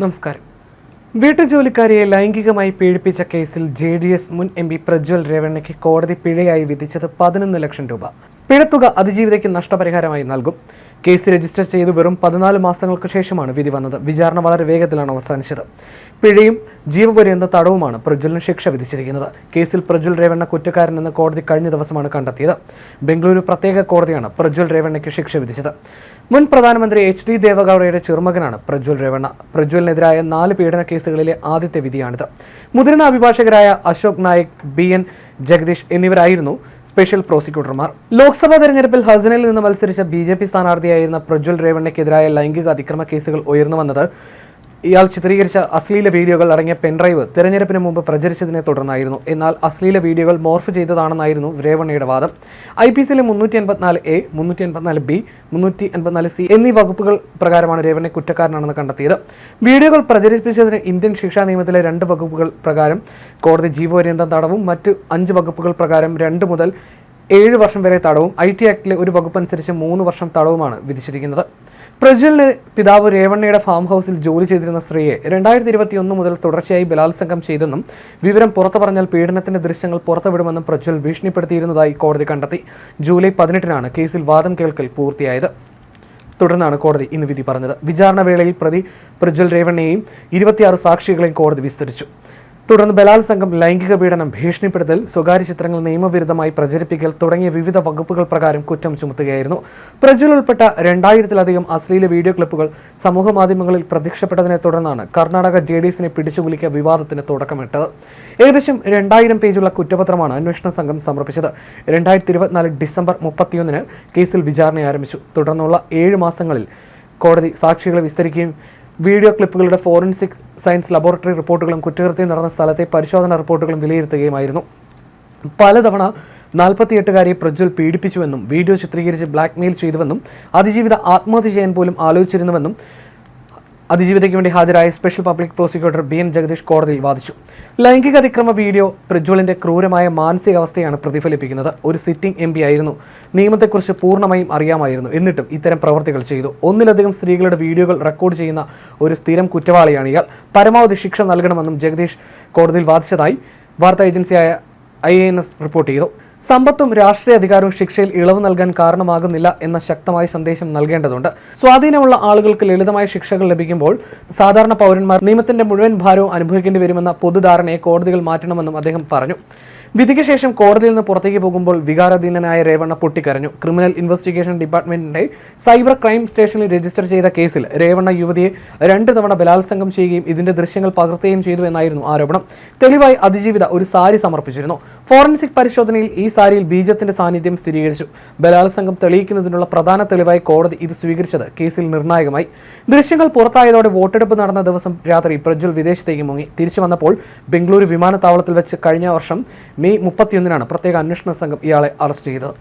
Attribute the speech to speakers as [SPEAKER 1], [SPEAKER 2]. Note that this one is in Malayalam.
[SPEAKER 1] നമസ്കാരം. വീട്ടുജോലിക്കാരിയെ ലൈംഗികമായി പീഡിപ്പിച്ച കേസിൽ ജെ ഡി എസ് മുൻ എം പി പ്രജ്വൽ രേവണ്ണയ്ക്ക് കോടതി പിഴയായി വിധിച്ചത് പതിനൊന്ന് ലക്ഷം രൂപ. പിഴത്തുക അതിജീവിതയ്ക്ക് നഷ്ടപരിഹാരമായി നൽകും. കേസ് രജിസ്റ്റർ ചെയ്ത് വെറും പതിനാല് മാസങ്ങൾക്ക് ശേഷമാണ് വിധി വന്നത്. വിചാരണ വളരെ വേഗത്തിലാണ് അവസാനിച്ചത്. പിഴയും ജീവപര്യന്ത തടവുമാണ് പ്രജ്വലിന് ശിക്ഷ വിധിച്ചിരിക്കുന്നത്. കേസിൽ പ്രജ്വൽ രേവണ്ണ കുറ്റക്കാരനെന്ന് കോടതി കഴിഞ്ഞ ദിവസമാണ് കണ്ടെത്തിയത്. ബംഗളൂരു പ്രത്യേക കോടതിയാണ് പ്രജ്വൽ രേവണ്ണയ്ക്ക് ശിക്ഷ വിധിച്ചത്. മുൻ പ്രധാനമന്ത്രി എച്ച് ഡി ദേവഗൌഡയുടെ ചെറുമകനാണ് പ്രജ്വൽ രേവണ്ണ. പ്രജ്വലിനെതിരായ നാല് പീഡന കേസുകളിലെ ആദ്യത്തെ വിധിയാണിത്. മുതിർന്ന അഭിഭാഷകരായ അശോക് നായിക് ബി എൻ ജഗദീഷ് എന്നിവരായിരുന്നു സ്പെഷ്യൽ പ്രോസിക്യൂട്ടർമാർ. ലോക്സഭാ തെരഞ്ഞെടുപ്പിൽ ഹസനയിൽ നിന്ന് മത്സരിച്ച ബി ജെ പി സ്ഥാനാർത്ഥിയായിരുന്ന പ്രജ്വൽ രേവണ്ണയ്ക്കെതിരായ ലൈംഗിക അതിക്രമ കേസുകൾ ഉയർന്നു വന്നത് ഇയാൾ ചിത്രീകരിച്ച അശ്ലീല വീഡിയോകൾ അടങ്ങിയ പെൻഡ്രൈവ് തെരഞ്ഞെടുപ്പിന് മുമ്പ് പ്രചരിച്ചതിനെ തുടർന്നായിരുന്നു. എന്നാൽ അശ്ലീല വീഡിയോകൾ മോർഫ് ചെയ്തതാണെന്നായിരുന്നു രേവണ്ണയുടെ വാദം. ഐ പി സിയിലെ മുന്നൂറ്റി എൺപത്തിനാല് എ മുന്നൂറ്റി എൺപത്തിനാല് ബി മുന്നൂറ്റി എൺപത്തിനാല് സി എന്നീ വകുപ്പുകൾ പ്രകാരമാണ് രേവണ്ണെ കുറ്റക്കാരനാണെന്ന് കണ്ടെത്തിയത്. വീഡിയോകൾ പ്രചരിപ്പിച്ചതിന് ഇന്ത്യൻ ശിക്ഷാ നിയമത്തിലെ രണ്ട് വകുപ്പുകൾ പ്രകാരം കോടതി ജീവപര്യന്തം തടവും മറ്റ് അഞ്ച് വകുപ്പുകൾ പ്രകാരം രണ്ട് മുതൽ ഏഴ് വർഷം വരെ തടവും ഐ ടി ആക്ടിലെ ഒരു വകുപ്പ് അനുസരിച്ച് മൂന്ന് വർഷം തടവുമാണ് വിധിച്ചിരിക്കുന്നത്. പ്രജ്വലിന് പിതാവ് രേവണ്ണയുടെ ഫാം ഹൗസിൽ ജോലി ചെയ്തിരുന്ന സ്ത്രീയെ രണ്ടായിരത്തി ഇരുപത്തി ഒന്ന് മുതൽ തുടർച്ചയായി ബലാത്സംഗം ചെയ്തെന്നും വിവരം പുറത്തു പറഞ്ഞാൽ പീഡനത്തിന്റെ ദൃശ്യങ്ങൾ പുറത്തുവിടുമെന്നും പ്രജ്വൽ ഭീഷണിപ്പെടുത്തിയിരുന്നതായി കോടതി കണ്ടെത്തി. ജൂലൈ പതിനെട്ടിനാണ് കേസിൽ വാദം കേൾക്കൽ പൂർത്തിയായത്. തുടർന്നാണ് കോടതി ഇന്ന് വിധി പറഞ്ഞത്. വിചാരണ വേളയിൽ പ്രതി പ്രജ്വൽ രേവണ്ണയെയും ഇരുപത്തിയാറ് സാക്ഷികളെയും കോടതി വിസ്തരിച്ചു. തുടർന്ന് ബലാത്സംഗം ലൈംഗിക പീഡനം ഭീഷണിപ്പെടുത്തൽ സ്വകാര്യ ചിത്രങ്ങൾ നിയമവിരുദ്ധമായി പ്രചരിപ്പിക്കൽ തുടങ്ങിയ വിവിധ വകുപ്പുകൾ പ്രകാരം കുറ്റം ചുമത്തുകയായിരുന്നു. പ്രജ്വൽ ഉൾപ്പെട്ട രണ്ടായിരത്തിലധികം അശ്ലീല വീഡിയോ ക്ലിപ്പുകൾ സമൂഹ മാധ്യമങ്ങളിൽ പ്രത്യക്ഷപ്പെട്ടതിനെ തുടർന്നാണ് കർണാടക ജെ ഡി എസിനെ പിടിച്ചുകുലിക്ക വിവാദത്തിന് തുടക്കമിട്ടത്. ഏകദേശം രണ്ടായിരം പേജുള്ള കുറ്റപത്രമാണ് അന്വേഷണ സംഘം സമർപ്പിച്ചത്. രണ്ടായിരത്തി ഇരുപത്തിനാല് ഡിസംബർ മുപ്പത്തിയൊന്നിന് കേസിൽ വിചാരണ ആരംഭിച്ചു. തുടർന്നുള്ള ഏഴ് മാസങ്ങളിൽ കോടതി സാക്ഷികളെ വിസ്തരിക്കുകയും വീഡിയോ ക്ലിപ്പുകളുടെ ഫോറൻസിക് സയൻസ് ലബോറട്ടറി റിപ്പോർട്ടുകളും കുറ്റകൃത്യം നടന്ന സ്ഥലത്തെ പരിശോധനാ റിപ്പോർട്ടുകളും വിലയിരുത്തുകയുമായിരുന്നു. പലതവണ നാൽപ്പത്തിയെട്ടുകാരെ പ്രജ്വൽ പീഡിപ്പിച്ചുവെന്നും വീഡിയോ ചിത്രീകരിച്ച് ബ്ലാക്ക്മെയിൽ ചെയ്തുവെന്നും അതിജീവിത ആത്മഹത്യ ചെയ്യാൻ പോലും ആലോചിച്ചിരുന്നുവെന്നും അതിജീവിതയ്ക്ക് വേണ്ടി ഹാജരായ special public prosecutor B N Jagadish കോടതിയിൽ വാദിച്ചു. ലൈംഗിക അതിക്രമ വീഡിയോ പ്രജ്വലിന്റെ ക്രൂരമായ മാനസികാവസ്ഥയാണ് പ്രതിഫലിപ്പിക്കുന്നത്. ഒരു സിറ്റിംഗ് എം ആയിരുന്നു. നിയമത്തെക്കുറിച്ച് പൂർണമായും അറിയാമായിരുന്നു. എന്നിട്ടും ഇത്തരം പ്രവർത്തികൾ ചെയ്തു. ഒന്നിലധികം സ്ത്രീകളുടെ വീഡിയോകൾ റെക്കോർഡ് ചെയ്യുന്ന ഒരു സ്ഥിരം കുറ്റവാളിയാണ് ഇയാൾ. പരമാവധി ശിക്ഷ നൽകണമെന്നും ജഗദീഷ് കോടതിയിൽ വാദിച്ചതായി വാർത്താ ഏജൻസിയായ ഐ എൻ എസ് റിപ്പോർട്ട് ചെയ്തു. സമ്പത്തും രാഷ്ട്രീയ അധികാരവും ശിക്ഷയിൽ ഇളവ് നൽകാൻ കാരണമാകുന്നില്ല എന്ന ശക്തമായ സന്ദേശം നൽകേണ്ടതുണ്ട്. സ്വാധീനമുള്ള ആളുകൾക്ക് ലളിതമായ ശിക്ഷകൾ ലഭിക്കുമ്പോൾ സാധാരണ പൗരന്മാർ നിയമത്തിന്റെ മുഴുവൻ ഭാരവും അനുഭവിക്കേണ്ടി വരുമെന്ന പൊതുധാരണയെ കോടതികൾ മാറ്റണമെന്നും അദ്ദേഹം പറഞ്ഞു. വിധിക്ക് ശേഷം കോടതിയിൽ നിന്ന് പുറത്തേക്ക് പോകുമ്പോൾ വികാരാധീനനായ രേവണ്ണ പൊട്ടിക്കരഞ്ഞു. ക്രിമിനൽ ഇൻവെസ്റ്റിഗേഷൻ ഡിപ്പാർട്ട്മെന്റിന്റെ സൈബർ ക്രൈം സ്റ്റേഷനിൽ രജിസ്റ്റർ ചെയ്ത കേസിൽ രേവണ്ണ യുവതിയെ രണ്ട് തവണ ബലാത്സംഗം ചെയ്യുകയും ഇതിന്റെ ദൃശ്യങ്ങൾ പകർത്തുകയും ചെയ്തു എന്നായിരുന്നു ആരോപണം. തെളിവായി അതിജീവിത ഒരു സാരി സമർപ്പിച്ചിരുന്നു. ഫോറൻസിക് പരിശോധനയിൽ ഈ സാരിയിൽ ബീജത്തിന്റെ സാന്നിധ്യം സ്ഥിരീകരിച്ചു. ബലാത്സംഗം തെളിയിക്കുന്നതിനുള്ള പ്രധാന തെളിവായി കോടതി ഇത് സ്വീകരിച്ചത് കേസിൽ നിർണായകമായി. ദൃശ്യങ്ങൾ പുറത്തായതോടെ വോട്ടെടുപ്പ് നടന്ന ദിവസം രാത്രി പ്രജ്വൽ വിദേശത്തേക്ക് മുങ്ങി. തിരിച്ചു വന്നപ്പോൾ ബംഗളൂരു വിമാനത്താവളത്തിൽ വെച്ച് കഴിഞ്ഞ വർഷം മെയ് മുപ്പത്തിയൊന്നിനാണ് പ്രത്യേക അന്വേഷണ സംഘം ഇയാളെ അറസ്റ്റ് ചെയ്തത്.